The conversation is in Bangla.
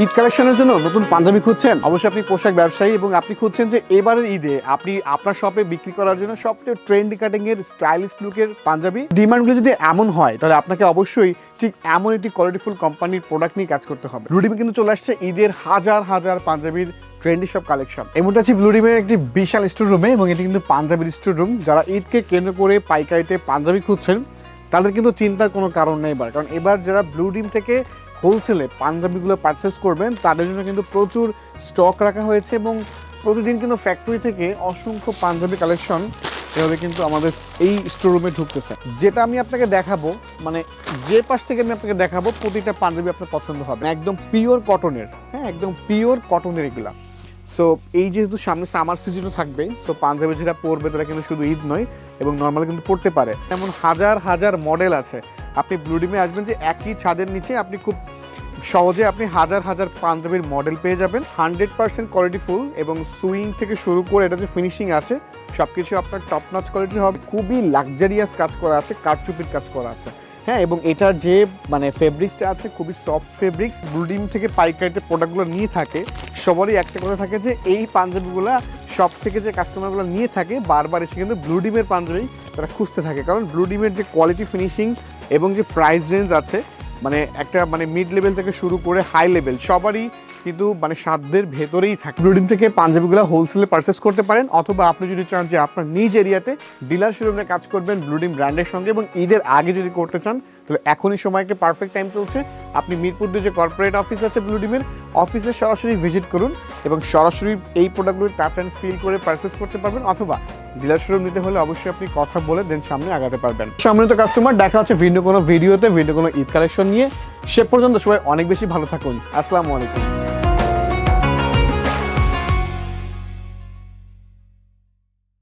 ঈদ কালেকশনের জন্য নতুন পাঞ্জাবি খুঁজছেন? অবশ্যই আপনি পোশাক ব্যবসায়ী এবং আপনি খুঁজছেন যে এবারের ঈদে আপনি আপনার শপে বিক্রি করার জন্য সবচেয়ে ট্রেন্ডি কাটিং এর স্টাইলিশ লুকের পাঞ্জাবি। ডিমান্ডগুলো যদি এমন হয়, তাহলে আপনাকে অবশ্যই ঠিক এমন একটি কোয়ালিটিফুল কোম্পানির প্রোডাক্ট নিয়ে কাজ করতে হবে। রুডিমে কিন্তু চলে আসছে ঈদের হাজার হাজার পাঞ্জাবির ট্রেন্ডি সব কালেকশন এই মুহূর্তে আছি ব্লুডিমের একটি বিশাল স্টোর রুমে এবং এটি কিন্তু পাঞ্জাবির স্টোর রুম যারা ঈদকে কেন্দ্র করে পাইকারিতে পাঞ্জাবি খুঁজছেন, তাদের কিন্তু চিন্তার কোনো কারণ নেই এবার। কারণ এবার যারা ব্লু ডিম থেকে হোলসেলে পাঞ্জাবিগুলো পারচেস করবেন, তাদের জন্য কিন্তু প্রচুর স্টক রাখা হয়েছে এবং প্রতিদিন কিন্তু ফ্যাক্টরি থেকে অসংখ্য পাঞ্জাবি কালেকশন এভাবে কিন্তু আমাদের এই স্টোরুমে ঢুকতেছে। যেটা আমি আপনাকে দেখাবো মানে যে পাশ থেকে আমি আপনাকে দেখাবো, প্রতিটা পাঞ্জাবি আপনার পছন্দ হবে। একদম পিওর কটনের হ্যাঁ একদম পিওর কটনের এগুলা। সো এই যেহেতু সামনে সামার সিজনও থাকবে সো পাঞ্জাবি যেটা পরবে তারা কিন্তু শুধু ঈদ নয়, এবং নর্মাল কিন্তু পড়তে পারে। এমন হাজার হাজার মডেল আছে। আপনি ব্লুডিমে আসবেন যে একই ছাদের নিচে আপনি খুব সহজে আপনি হাজার হাজার পাঞ্জাবির মডেল পেয়ে যাবেন। হান্ড্রেড পার্সেন্ট কোয়ালিটি ফুল এবং সুইং থেকে শুরু করে এটা যে ফিনিশিং আছে সব কিছু আপনার টপ নচ কোয়ালিটি হবে। খুবই লাক্সারিয়াস কাজ করা আছে, কারচুপির কাজ করা আছে। হ্যাঁ এবং এটার যে মানে ফেব্রিক্সটা আছে, খুবই সফট ফেব্রিক্স ব্লুডিম থেকে পাইকারিতে প্রোডাক্টগুলো নিয়ে থাকে, সবারই একটা কথা থাকে যে, এই পাঞ্জাবিগুলো সব থেকে যে কাস্টমারগুলো নিয়ে থাকে, বারবার এসে কিন্তু ব্লুডিমের পাঞ্জাবি তারা খুঁজতে থাকে। কারণ ব্লুডিমের যে কোয়ালিটি ফিনিশিং এবং যে প্রাইস রেঞ্জ আছে মানে একটা মানে মিড লেভেল থেকে শুরু করে হাই লেভেল সবারই কিন্তু মানে সাধ্যের ভেতরেই থাকে। ব্লুডিম থেকে পাঞ্জাবিগুলো হোলসেলে পারচেস করতে পারেন অথবা আপনি যদি চান যে আপনার নিজ এরিয়াতে ডিলার শোরুমে কাজ করবেন ব্লুডিম ব্র্যান্ডের সঙ্গে এবং ঈদের আগে যদি করতে চান, তাহলে এখনই সময় একটা পারফেক্ট টাইম চলছে। আপনি মিরপুর যে কর্পোরেট অফিস আছে ব্লুডিমের অফিসে সরাসরি ভিজিট করুন এবং সরাসরি এই প্রোডাক্টগুলো টাচ অ্যান্ড ফিল করে পারচেস করতে পারবেন অথবা ডিলার শোরুম নিতে হলে অবশ্যই আপনি কথা বলে দেন সামনে আগাতে পারবেন। সম্মানিত কাস্টমার দেখা হচ্ছে ভিন্ন কোনো ভিডিওতে ভিন্ন কোনো ঈদ কালেকশন নিয়ে। সে পর্যন্ত সবাই অনেক বেশি ভালো থাকুন। আসসালামু আলাইকুম।